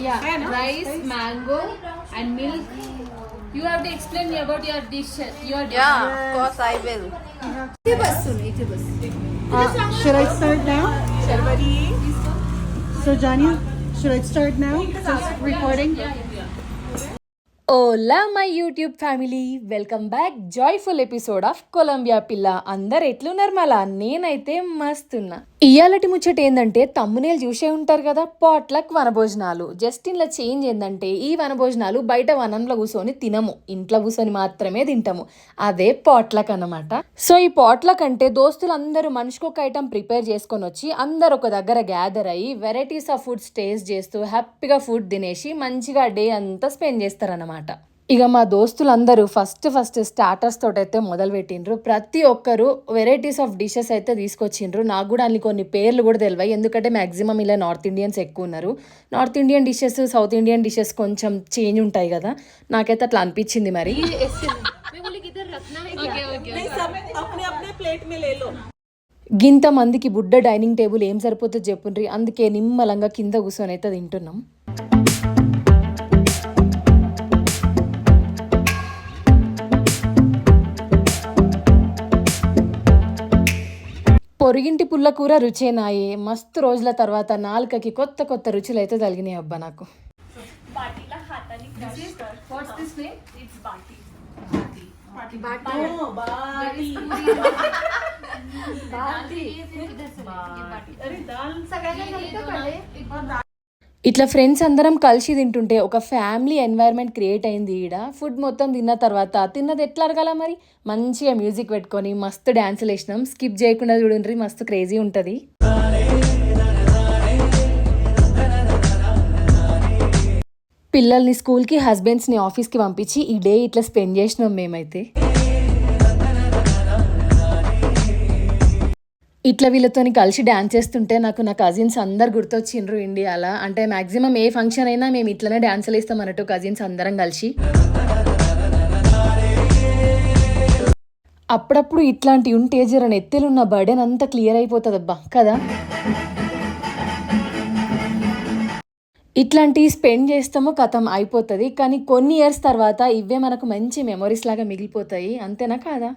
Yeah, Fair, no? rice, rice, mango, and milk. You have to explain me about your dish. Your dish. yeah, of course I will. Uh, should I start now? So Janya, should I start now? Just recording. Ola my YouTube family welcome back joyful episode of Colombia పిల్ల అందరు ఎట్లున్నారు మళ్ళా నేనైతే మస్తున్నా ఇయాలటి ముచ్చట ఏంటంటే తమ్మునేలు చూసే ఉంటారు కదా పాట్లక్ వనభోజనాలు. జస్ట్ ఇంట్లో చేంజ్ ఏంటంటే ఈ వనభోజనాలు బయట వనంలో కూర్చొని తినము. ఇంట్లో కూర్చొని మాత్రమే తింటాము. అదే పాట్లక్ అన్నమాట. సో ఈ పాట్లక్ అంటే దోస్తులు అందరూ మనిషికి ఒక ఐటమ్ ప్రిపేర్ చేసుకొని వచ్చి అందరు ఒక దగ్గర గ్యాదర్ అయ్యి వెరైటీస్ ఆఫ్ ఫుడ్స్ టేస్ట్ చేస్తూ హ్యాపీగా ఫుడ్ తినేసి మంచిగా డే అంతా స్పెండ్ చేస్తారనమాట ఇక మా దోస్తులందరూ ఫస్ట్ ఫస్ట్ స్టార్టర్స్ తోటైతే మొదలు పెట్టిండ్రు ప్రతి ఒక్కరు వెరైటీస్ ఆఫ్ డిషెస్ అయితే తీసుకొచ్చిండ్రు. నాకు కూడా అన్ని కొన్ని పేర్లు కూడా తెలివాయి. ఎందుకంటే మ్యాక్సిమం ఇలా నార్త్ ఇండియన్స్ ఎక్కువ ఉన్నారు. North Indian dishes south Indian dishes కొంచెం చేంజ్ ఉంటాయి కదా. నాకైతే అట్లా అనిపించింది మరి. గింత మందికి బుడ్డ డైనింగ్ టేబుల్ ఏం సరిపోతుందో చెప్పుండ్రి. అందుకే నిమ్మలంగా కింద కూర్చొని అయితే తింటున్నాం. పొరిగింటి పుల్లకూర రుచేనాయే మస్తు రోజుల తర్వాత నాలుకకి కొత్త కొత్త రుచులు అయితే తగినాయి అబ్బా నాకు. ఇట్లా ఫ్రెండ్స్ అందరం కలిసి తింటుంటే ఒక ఫ్యామిలీ ఎన్వైర్న్మెంట్ క్రియేట్ అయింది ఈడ. ఫుడ్ మొత్తం తిన్న తర్వాత తిన్నది ఎట్లా అరగాల మరి? మంచిగా మ్యూజిక్ పెట్టుకొని మస్తు డ్యాన్సులు వేసినాం స్కిప్ చేయకుండా చూడండి మస్తు క్రేజీ ఉంటుంది. పిల్లల్ని స్కూల్కి హస్బెండ్స్ని ఆఫీస్కి పంపించి ఈ డే ఇట్లా స్పెండ్ చేసినాం మేమైతే. ఇట్లా వీళ్ళతోని కలిసి డ్యాన్స్ చేస్తుంటే నాకు నా కజిన్స్ అందరు గుర్తొచ్చిండ్రు ఇండియాలో. అంటే మాక్సిమం ఏ ఫంక్షన్ అయినా మేము ఇట్లనే డ్యాన్సులు వేస్తాం అన్నట్టు కజిన్స్ అందరం కలిసి. అప్పుడప్పుడు ఇట్లాంటి ఉంటే జర నెత్తిలున్న బర్డెన్ అంతా క్లియర్ అయిపోతుంది అబ్బా కదా? ఇట్లాంటి స్పెండ్ చేస్తామో కథం అయిపోతుంది కానీ కొన్ని ఇయర్స్ తర్వాత ఇవే మనకు మంచి మెమొరీస్ లాగా మిగిలిపోతాయి అంతేనా కాదా?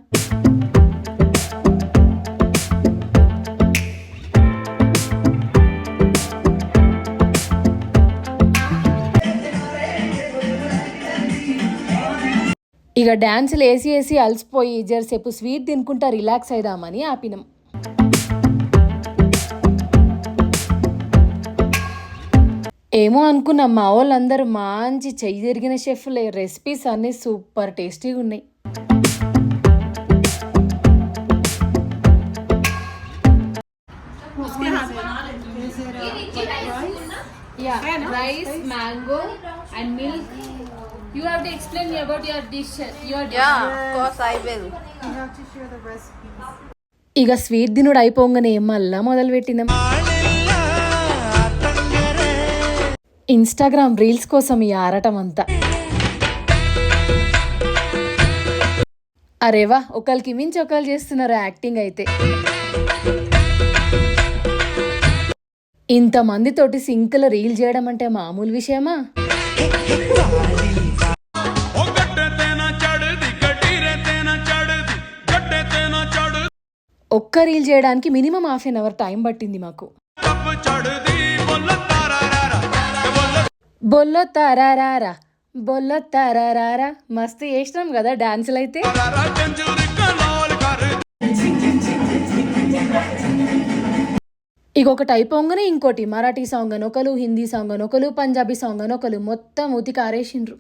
ఇక డ్యాన్సులు వేసి వేసి అలసిపోయి జరసేపు స్వీట్ తినుకుంటా రిలాక్స్ అయిదామని ఆపినాం. ఏమో అనుకున్నాం మా వాళ్ళందరూ మంచి చెయ్యి తిరిగిన షెఫ్లే రెసిపీస్ అన్నీ సూపర్ టేస్టీగా ఉన్నాయి. rice, mango, and milk. You have to explain me about your dish. Your dish. Yeah, of course I will. You have to share the recipes. ఇక స్వీట్ దినుడు అయిపోగానే మళ్ళా మొదలు పెట్టినాం ఇన్స్టాగ్రామ్ రీల్స్ కోసం ఈ ఆరటం అంతా అరేవా ఒకరికి మించి ఒకరు చేస్తున్నారు యాక్టింగ్ అయితే ఇంతమందితోటి సింక్లో రీల్ చేయడం అంటే మామూలు విషయమా ఒక్క రీల్ చేయడానికి minimum half an hour time పట్టింది మాకు. బొల్లో తారారా బొల్లో తారారా మస్తు చేసినాం కదా డాన్సులు అయితే. ఇక టైప్ అయిపోగానే ఇంకోటి మరాఠీ సాంగ్ అని ఒకరు హిందీ సాంగ్ అని ఒకరు పంజాబీ సాంగ్ అని ఒకరు మొత్తం ఉతికారేసిండ్రు.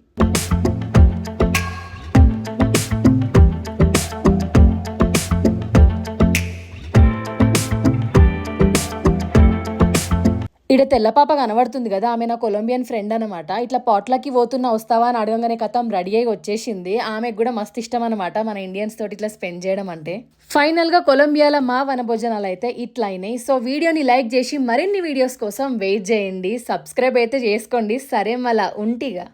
ఈడ తెల్లపాప కనబడుతుంది కదా ఆమె నా కొలంబియన్ ఫ్రెండ్ అనమాట ఇట్లా పాట్లకి పోతున్నా వస్తావా అని అడగంగానే కథం రెడీ అయ్యి వచ్చేసింది. ఆమెకు కూడా మస్తు ఇష్టం అనమాట మన ఇండియన్స్ తోటి ఇట్లా స్పెండ్ చేయడం అంటే. ఫైనల్గా కొలంబియాల కొలంబియాలో మా వనభోజనాలు అయితే ఇట్లా అయినాయి. సో వీడియోని లైక్ చేసి మరిన్ని వీడియోస్ కోసం వెయిట్ చేయండి. సబ్స్క్రైబ్ అయితే చేసుకోండి. సరే మళ్ళా ఉంటిగా.